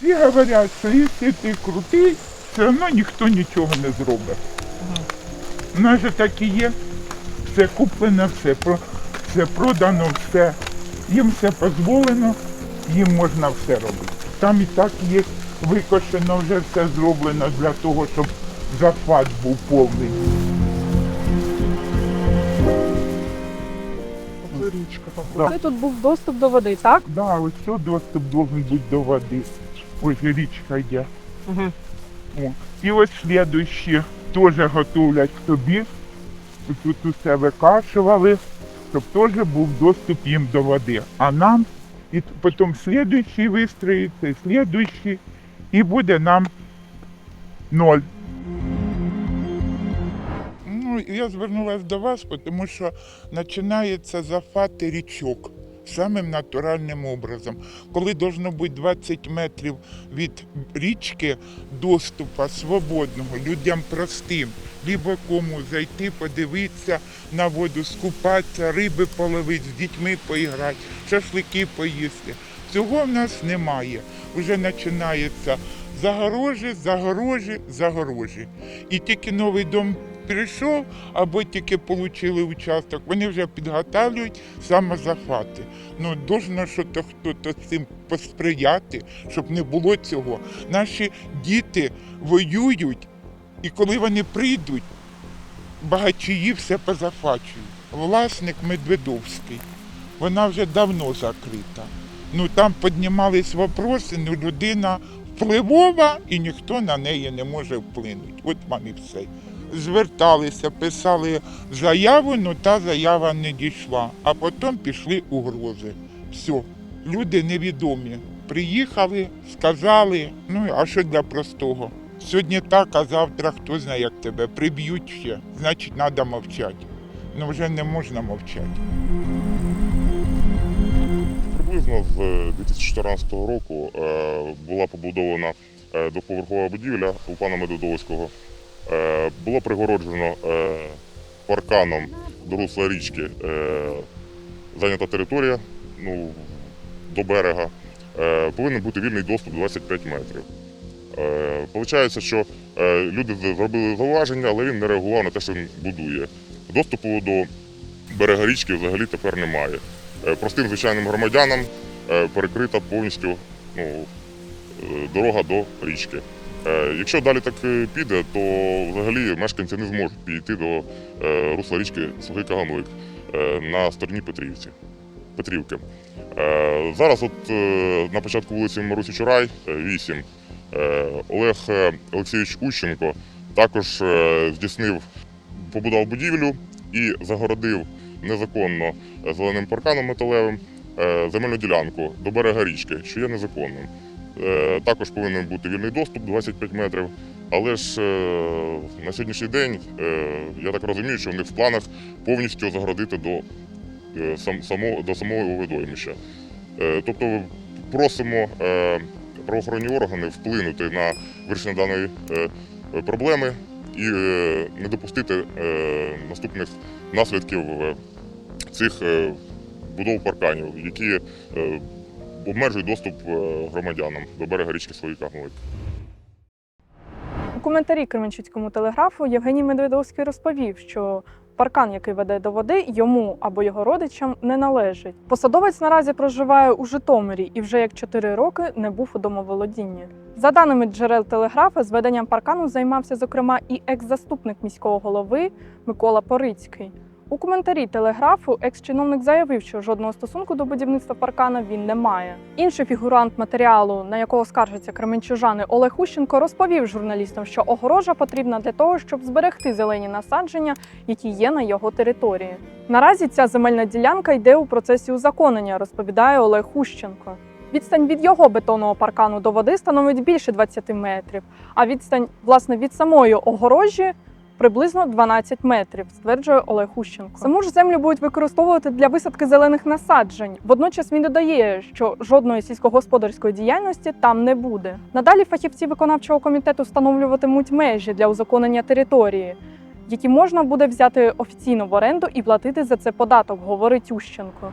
Всі говорять, що якщо ти крутий, все одно ніхто нічого не зробить. У нас же так і є. Все куплено, все, все продано, все. Їм все дозволено, їм можна все робити. Там і так є викошено, вже все зроблено для того, щоб захват був повний. Це річка. Да. Тут був доступ до води, так? Да, ось все доступ должен бути до води. Ось річка йде. Угу. О. І ось слідуючі теж готовлять собі. Тут усе викашували, щоб теж був доступ їм до води. А нам, і потім слідуючий вистроїться, і слідуючий, і буде нам ноль. Ну, я звернулася до вас, тому що починається зафати річок самим натуральним образом. Коли должно бути 20 метрів від річки доступу свободного людям простим, либо кому зайти, подивитися на воду, скупатися, риби половити, з дітьми поіграти, шашлики поїсти. Цього в нас немає. Уже починається загорожі, загорожі, загорожі. І тільки новий дом прийшов, або тільки отримали участок, вони вже підготовлюють саме захвати. Ну, должно щось хтось з цим посприяти, щоб не було цього. Наші діти воюють, і коли вони прийдуть, багачії все позахвачують. Власник Медведовський, вона вже давно закрита. Ну там піднімались вопроси, ну людина впливова і ніхто на неї не може вплинути. От вам і все. Зверталися, писали заяву, але та заява не дійшла. А потім пішли угрози. Все, люди невідомі. Приїхали, сказали, ну а що для простого? Сьогодні так, а завтра хто знає, як тебе приб'ють ще. Значить, треба мовчати. Ну вже не можна мовчати. Приблизно з е, 2014 року е, була побудована е, двоповерхова будівля у пана Медведовського. Е, Було пригороджено е, парканом до русла річки е, зайнята територія ну, до берега. Повинен бути вільний доступ 25 метрів. Получається, що люди зробили зауваження, але він не реагував на те, що він будує. Доступу до берега річки взагалі тепер немає. Простим звичайним громадянам перекрита повністю ну, дорога до річки. Е, Якщо далі так е, піде, то взагалі мешканці не зможуть підійти до е, русла річки Сухий Каганлик е, на стороні Петрівці. Петрівки. Зараз, от на початку вулиці Марусі Чурай, е, 8, е, Олег Олексійович Ущенко також здійснив, побудував будівлю і загородив незаконно зеленим парканом металевим земельну ділянку до берега річки, що є незаконним. Е, Також повинен бути вільний доступ 25 метрів. Але ж е, на сьогоднішній день е, я так розумію, що в них в планах повністю загородити до, до самого водоймища. Е, Тобто просимо правоохоронні органи вплинути на вирішення даної проблеми і не допустити наступних наслідків цих будов парканів, які обмежують доступ е, громадянам до берега річки Словіка Гнилик. У коментарі Кременчуцькому телеграфу Євгеній Медведовський розповів, що паркан, який веде до води, йому або його родичам не належить. Посадовець наразі проживає у Житомирі і вже як 4 роки не був у домоволодінні. За даними джерел телеграфа, зведенням паркану займався зокрема і екс-заступник міського голови Микола Порицький. У коментарі телеграфу екс-чиновник заявив, що жодного стосунку до будівництва паркана він не має. Інший фігурант матеріалу, на якого скаржаться кременчужани Олег Ущенко, розповів журналістам, що огорожа потрібна для того, щоб зберегти зелені насадження, які є на його території. Наразі ця земельна ділянка йде у процесі узаконення, розповідає Олег Ущенко. Відстань від його бетонного паркану до води становить більше 20 метрів, а відстань власне від самої огорожі приблизно 12 метрів, стверджує Олег Ущенко. Саму ж землю будуть використовувати для висадки зелених насаджень. Водночас він додає, що жодної сільськогосподарської діяльності там не буде. Надалі фахівці виконавчого комітету встановлюватимуть межі для узаконення території. Які можна буде взяти офіційно в оренду і платити за це податок, говорить Ющенко.